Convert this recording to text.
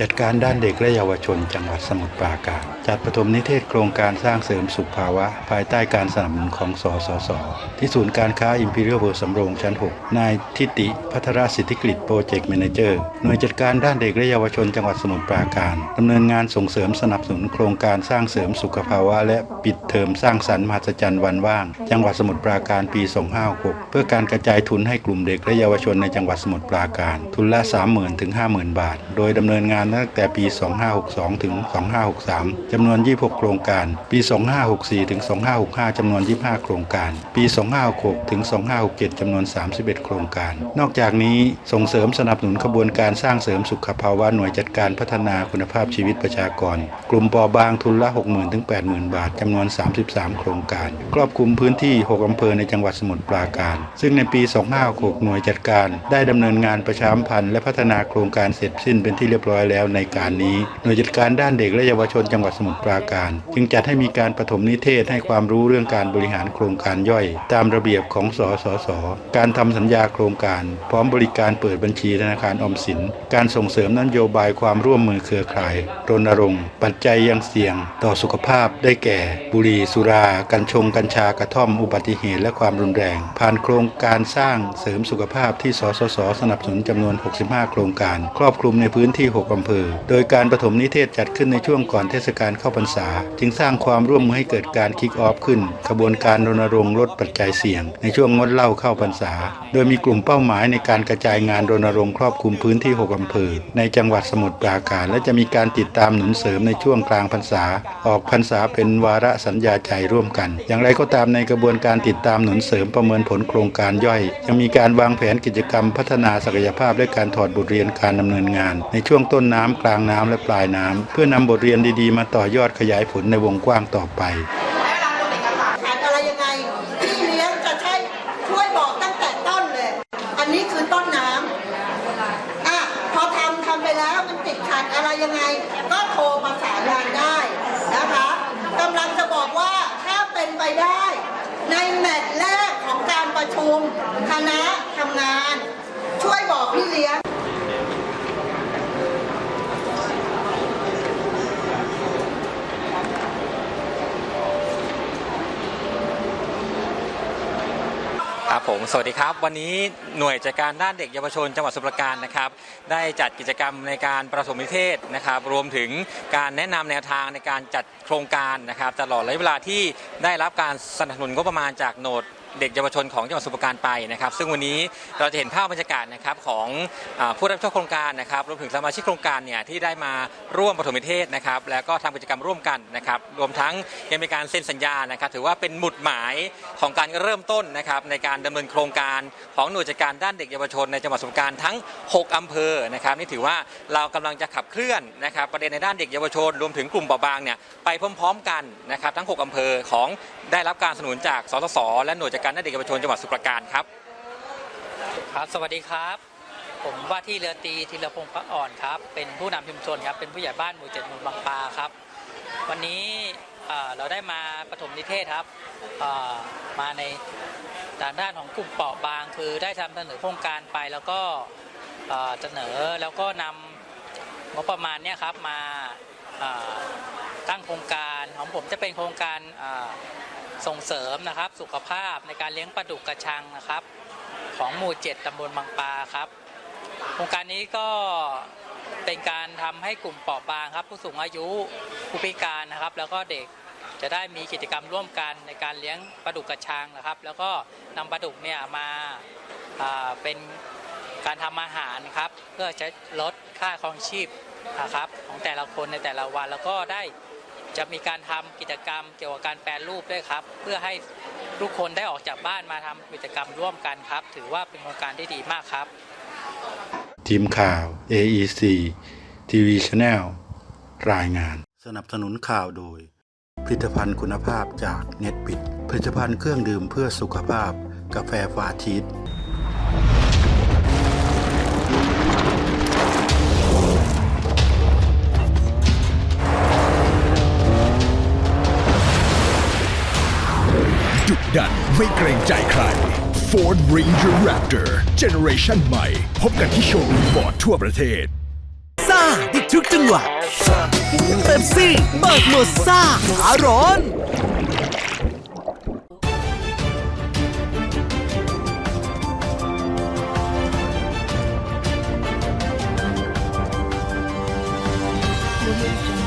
จัดการด้านเด็กและเยาวชนจังหวัดสมุทรปราการ จัดปฐมนิเทศโครงการสร้างเสริมสุขภาวะ ภายใต้การสนับสนุนของสสส ที่ศูนย์การค้าอิมพีเรียลเวิร์สำโรงชั้น 6 นายทิติพัทรสิทธิกฤษโปรเจกต์แมเนเจอร์ หน่วยจัดการด้านเด็กและเยาวชนจังหวัดสมุทรปราการดำเนินงานส่งเสริมสนับสนุนโครงการสร้างเสริมสุขภาวะ และปิดเทอมสร้างสรรค์มหัศจรรย์วันว่าง จังหวัดสมุทรปราการปี 2566เพื่อการกระจายทุนให้กลุ่มเด็กและเยาวชนในจังหวัดสมุทรปราการ ทุนละ 30,000ถึง50,000 บาท โดยดำเนินงานตั้งแต่ปี 2562 ถึง 2563 จำนวน 26 โครงการ ปี 2564 ถึง 2565 จำนวน 25 โครงการ ปี 2566 ถึง 2567 จำนวน 31 โครงการ นอกจากนี้ส่งเสริมสนับสนุนขบวนการสร้างเสริมสุขภาวะหน่วยจัดการพัฒนาคุณภาพชีวิตประชากร กลุ่มปอบางทุนละ 60,000 ถึง 80,000 บาท จำนวน 33 โครงการ ครอบคลุมพื้นที่ 6 อำเภอในจังหวัดสมุทรปราการ ซึ่งในปี 2566 หน่วยจัดการ ได้ดำเนินงานประชาสัมพันธ์และพัฒนาโครงการเสร็จสิ้นเป็นที่เรียบร้อยแล้วในการนี้หน่วยจัดการด้านเด็กและเยาวชนจังหวัดสมุทรปราการ จึงจัดให้มีการปฐมนิเทศให้ความรู้เรื่องการบริหารโครงการย่อย ตามระเบียบของสสส การทำสัญญาโครงการ พร้อมบริการเปิดบัญชีธนาคารออมสิน การส่งเสริมนโยบายความร่วมมือเครือข่ายรณรงค์ปัจจัยยังเสี่ยง ต่อสุขภาพได้แก่ บุหรี่สุรา กัญชงกัญชากระท่อมอุบัติเหตุและความรุนแรง ผ่านโครงการสร้างเสริมสุขภาพที่สสส สนับสนุนจำนวน 65 โครงการ ครอบคลุมในพื้นที่ 6อำเภอโดยการปฐมนิเทศจัดขึ้นในช่วงก่อนเทศกาลเข้าพรรษา จึงสร้างความร่วมมือให้เกิดการคิกออฟขึ้นขบวนการรณรงค์ลดปัจจัยเสี่ยง ในช่วงงดเหล้าเข้าพรรษา โดยมีกลุ่มเป้าหมายในการกระจายงานรณรงค์ครอบคลุมพื้นที่ 6 อำเภอ ในจังหวัดสมุทรปราการ และจะมีการติดตามหนุนเสริมในช่วงกลางพรรษา ออกพรรษาเป็นวาระสัญญาใจร่วมกัน อย่างไรก็ตามในกระบวนการติดตามหนุนเสริมประเมินผลโครงการย่อย ยังมีการวางแผนกิจกรรมพัฒนาศักยภาพและการถอดบทเรียนการดำเนินงาน ในช่วงต้นน้ำกลางน้ำและปลายน้ำเพื่อนำบทเรียนดีๆ มาต่อยอดขยายผลในวงกว้างต่อไปขาดอะไรยังไงพี่เรียงจะใช่ช่วยบอกตั้งแต่ต้นเลยอันนี้คือต้นน้ำพอทำทำไปแล้วมันติดขัดอะไรยังไงก็โทรประสานงานได้นะคะกำลังจะบอกว่าถ้าเป็นไปได้ ในแมตช์แรกของการประชุมคณะทำงาน ช่วยบอกพี่เลี้ยง ครับผมสวัสดีครับ วันนี้หน่วยจัดการด้านเด็กเยาวชนจังหวัดสมุพรปราการนะครับ ได้จัดกิจกรรมในการประสมนิเทศนะครับ รวมถึงการแนะนำแนวทางในการจัดโครงการนะครับ ตลอดระยะเวลาที่ได้รับการสนับสนุนงบประมาณจากโหนด เด็กเยาวชนของจังหวัดสมุพรปราการไปนะครับ ซึ่งวันนี้เราจะเห็นภาพบรรยากาศนะครับของอาผู้รับผิดชอบโครงการนะครับรวมถึงสมาชิกโครงการเนี่ยที่ได้มาร่วมประถมนิเทศนะครับแล้วก็ทำกิจกรรมร่วมกันนะครับรวมทั้งยังมีการเซ็นสัญญานะครับถือว่าเป็นหมุดหมายของการเริ่มต้นนะครับในการดำเนินโครงการของหน่วยจัดการด้านเด็กเยาวชนในจังหวัดสมุพรปราการทั้ง 6อำเภอนะครับนี่ถือว่าเรากำลังจะขับเคลื่อนนะครับประเด็นในด้านเด็กเยาวชน รวมถึงกลุ่มเบาบางเนี่ยไปพร้อม ๆ กันนะครับทั้ง 6อำเภอของได้รับการสนับสนุนจากสสสและหน่วยจัดการด้านเด็กเยาวชนจังหวัดสุพรราการครับ ครับ สวัสดีครับ ผมว่าที่เรือตีธีรพงศ์พระอ่อนครับ เป็นผู้นำชุมชนครับ เป็นผู้ใหญ่บ้านหมู่เจ็ดหมู่บางปลาครับ วันนี้เราได้มาปฐมนิเทศครับ มาในด้านด้านของกลุ่มเปราะบาง คือได้ทำเสนอโครงการไปแล้วก็เสนอแล้วก็นำงบประมาณเนี่ยครับมาตั้งโครงการของผมจะเป็นโครงการ ส่งเสริมนะครับสุขภาพในการเลี้ยงปลาดุกกระชังนะครับ ของหมู่ 7ตำบลบางปลาครับ โครงการนี้ก็เป็นการทำให้กลุ่มเปราะบางครับ ผู้สูงอายุผู้พิการนะครับ แล้วก็เด็กจะได้มีกิจกรรมร่วมกันในการเลี้ยงปลาดุกกระชังนะครับ แล้วก็นำปลาดุกเนี่ยมาอ่าเป็นการทำอาหารครับ เพื่อจะลดค่าครองชีพนะครับของแต่ละคนในแต่ละวันแล้วก็ได้ จะมีการทำกิจกรรมเกี่ยวกับการแปรรูปด้วยครับ เพื่อให้ทุกคนได้ออกจากบ้านมาทำกิจกรรมร่วมกันครับ ถือว่าเป็นโครงการที่ดีมากครับ ทีมข่าว AEC TV Channel รายงาน สนับสนุนข่าวโดย ผลิตภัณฑ์คุณภาพจากเน็ตปิด ผลิตภัณฑ์เครื่องดื่มเพื่อสุขภาพ กาแฟฟาชีส รงใจใคร Ford Ranger Raptor Generation ใหม่ พบกันที่โชว์รูมฟอร์ดทั่วประเทศซ่าได้ทุกจังหวะเป๊ปซี่เบิกหมดซ่าขาร้อน Audio Jungle.